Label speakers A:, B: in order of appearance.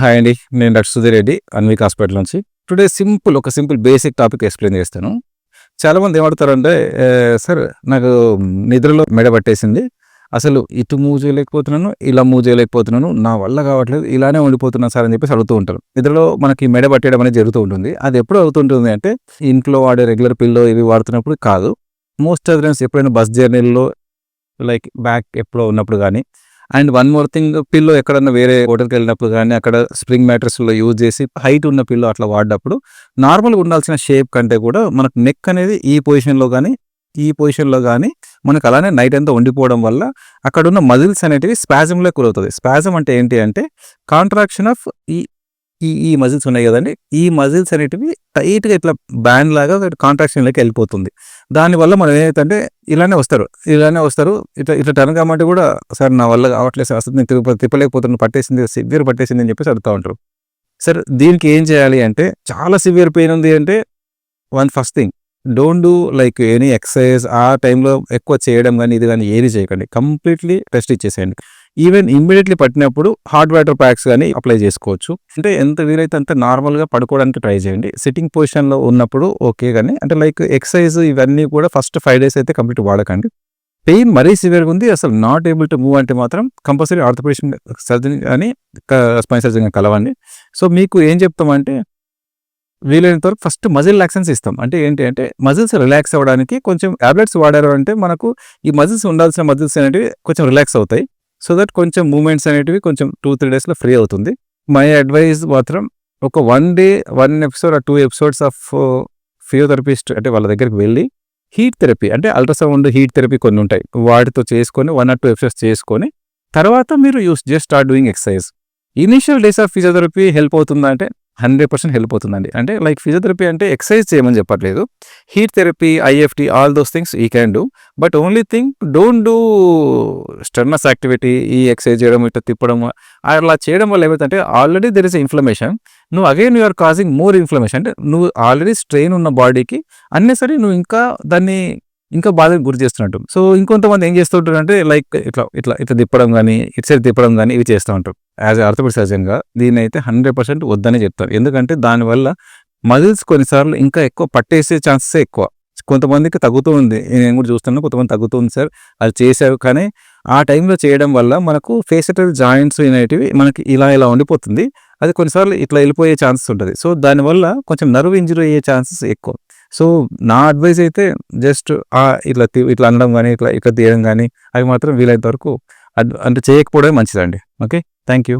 A: Hi అండి నేను doctor Sudheer Reddy Anvik hospital నుంచి. టుడే సింపుల్ ఒక సింపుల్ బేసిక్ టాపిక్ ఎక్స్ప్లెయిన్ చేస్తాను. చాలా మంది ఏమడతారంటే సార్ నాకు నిద్రలో మెడ పట్టేసింది. అసలు ఇటు మూవ్ చేయలేకపోతున్నాను ఇలా మూవ్ చేయలేకపోతున్నాను నా వల్ల కావట్లేదు ఇలానే ఉండిపోతున్నాను సార్ అని చెప్పేసి అడుగుతూ ఉంటారు. నిద్రలో మనకి మెడ పట్టేయడం అనేది జరుగుతూ ఉంటుంది. అది ఎప్పుడు అవుతుంటుంది అంటే ఇంట్లో వాడే రెగ్యులర్ పిల్లో ఇవి వాడుతున్నప్పుడు కాదు. మోస్ట్ ఆఫ్ టైమ్స్ ఎప్పుడైనా బస్ జర్నీల్లో లైక్ బ్యాక్ ఎప్పుడో ఉన్నప్పుడు కానీ and one more thing pillow ఎక్కడన్నా వేరే హోటల్కి వెళ్ళినప్పుడు కానీ అక్కడ స్ప్రింగ్ మ్యాట్రస్లో యూజ్ చేసి హైట్ ఉన్న పిల్లో అట్లా వాడినప్పుడు నార్మల్గా ఉండాల్సిన షేప్ కంటే కూడా మనకు నెక్ అనేది ఈ పొజిషన్లో కానీ ఈ పొజిషన్లో కానీ మనకు అలానే నైట్ అంతా ఉండిపోవడం వల్ల అక్కడ ఉన్న మజిల్స్ అనేటివి స్పాజంలో గురవుతుంది స్పాజం అంటే ఏంటి అంటే కాంట్రాక్షన్ ఆఫ్ ఈ ఈ ఈ మజిల్స్ ఉన్నాయి కదండి. ఈ మజిల్స్ అనేటివి టైట్గా ఇట్లా బ్యాండ్ లాగా కాంట్రాక్షన్లోకి వెళ్ళిపోతుంది. దానివల్ల మనం ఏమైతే ఇలానే వస్తారు. ఇలానే వస్తారు. ఇట్లా ఇట్లా టర్న్ కామంటే కూడా సార్ నా వల్ల కావట్లేదు సార్. అసలు నేను తిప్పలేకపోతున్నాను పట్టేసింది సివియర్ పట్టేసింది అని చెప్పేసి అడుగుతూ ఉంటారు. సార్ దీనికి ఏం చేయాలి అంటే చాలా సివియర్ పెయిన్ ఉంది అంటే one first thing don't do like any exercise. ఆ టైంలో ఎక్కువ చేయడం కానీ ఇది కానీ ఏది చేయకండి. కంప్లీట్లీ రెస్ట్ ఇచ్చేసేయండి. ఈవెన్ ఇమ్మీడియట్లీ పట్టినప్పుడు హాట్ వాటర్ ప్యాక్స్ కానీ అప్లై చేసుకోవచ్చు. అంటే ఎంత వీలైతే అంత నార్మల్గా పడుకోవడానికి ట్రై చేయండి. సిట్టింగ్ పొజిషన్లో ఉన్నప్పుడు ఓకే కానీ అంటే లైక్ ఎక్సర్సైజ్ ఇవన్నీ కూడా ఫస్ట్ ఫైవ్ డేస్ అయితే కంప్లీట్ వాడకండి. పెయిన్ మరీ సివియర్గా ఉంది అసలు నాట్ ఏబుల్ టు మూవ్ అంటే మాత్రం కంపల్సరీ ఆర్థోపెడిషన్ సర్జరీ అని స్పైన్ సర్జరీ కలవండి. సో మీకు ఏం చెప్తామంటే వీలైనంత వరకు ఫస్ట్ మజిల్ రిలాక్సెన్స్ ఇస్తాం. అంటే ఏంటి అంటే మజిల్స్ రిలాక్స్ అవ్వడానికి కొంచెం టాబ్లెట్స్ వాడారు అంటే మనకు ఈ మజిల్స్ ఉండాల్సిన మజిల్స్ అనేవి కొంచెం రిలాక్స్ అవుతాయి. సో దట్ కొంచెం మూమెంట్స్ అనేటివి కొంచెం టూ త్రీ డేస్లో ఫ్రీ అవుతుంది. మై అడ్వైజ్ మాత్రం ఒక వన్ డే వన్ ఎపిసోడ్ ఆ టూ ఎపిసోడ్స్ ఆఫ్ ఫిజియోథెరపిస్ట్ అంటే వాళ్ళ దగ్గరికి వెళ్ళి హీట్ థెరపీ అంటే అల్ట్రాసౌండ్ హీట్ థెరపీ కొన్ని ఉంటాయి. వాటితో చేసుకొని వన్ ఆర్ టూ ఎపిసోడ్స్ చేసుకొని తర్వాత మీరు use just start doing exercise initial days of physiotherapy help అవుతుందా అంటే హండ్రెడ్ పర్సెంట్ హెల్ప్ అవుతుందండి. అంటే లైక్ ఫిజియోథెరపీ అంటే ఎక్సర్సైజ్ చేయమని చెప్పట్లేదు. Heat therapy IFT all those things we can do but only thing don't do strenuous activity ఈ exercise చేయడం ఇట్లా తిప్పడం అలా చేయడం వల్ల ఏమవుతుందంటే ఆల్రెడీ దెర్ ఇస్ ఇన్ఫ్లమేషన్ నువ్వు again you're causing more inflammation అంటే నువ్వు ఆల్రెడీ స్ట్రెయిన్ ఉన్న బాడీకి అన్నెసరీ నువ్వు ఇంకా దాన్ని ఇంకా బాధకు గురి చేస్తున్నట్టు. సో ఇంకొంతమంది ఏం చేస్తూ ఉంటారు అంటే లైక్ ఇట్లా ఇట్లా ఇట్లా తిప్పడం కానీ ఇటు సైడ్ తిప్పడం కానీ ఇవి చేస్తూ ఉంటారు. యాజ్ ఆర్థోపెడిక్ సర్జన్గా దీన్ని అయితే హండ్రెడ్ పర్సెంట్ వద్దనే చెప్తారు. ఎందుకంటే దానివల్ల మజిల్స్ కొన్నిసార్లు ఇంకా ఎక్కువ పట్టేసే ఛాన్సెస్ ఎక్కువ. కొంతమందికి తగ్గుతూ ఉంది. నేను కూడా చూస్తున్నాను కొంతమంది తగ్గుతుంది సార్. అది చేశారు కానీ ఆ టైంలో చేయడం వల్ల మనకు ఫేసటల్ జాయింట్స్ అనేటివి మనకి ఇలా ఇలా ఉండిపోతుంది. అది కొన్నిసార్లు ఇట్లా వెళ్ళిపోయే ఛాన్సెస్ ఉంటుంది. సో దానివల్ల కొంచెం నర్వ్ ఇంజరీ అయ్యే ఛాన్సెస్ ఎక్కువ. సో నా అడ్వైస్ అయితే జస్ట్ ఇట్లా ఇట్లా అనడం కానీ ఇట్లా ఇట్లా తీయడం కానీ అవి మాత్రం వీలైనంత వరకు అంటే చేయకపోవడమే మంచిదండి. ఓకే? Thank you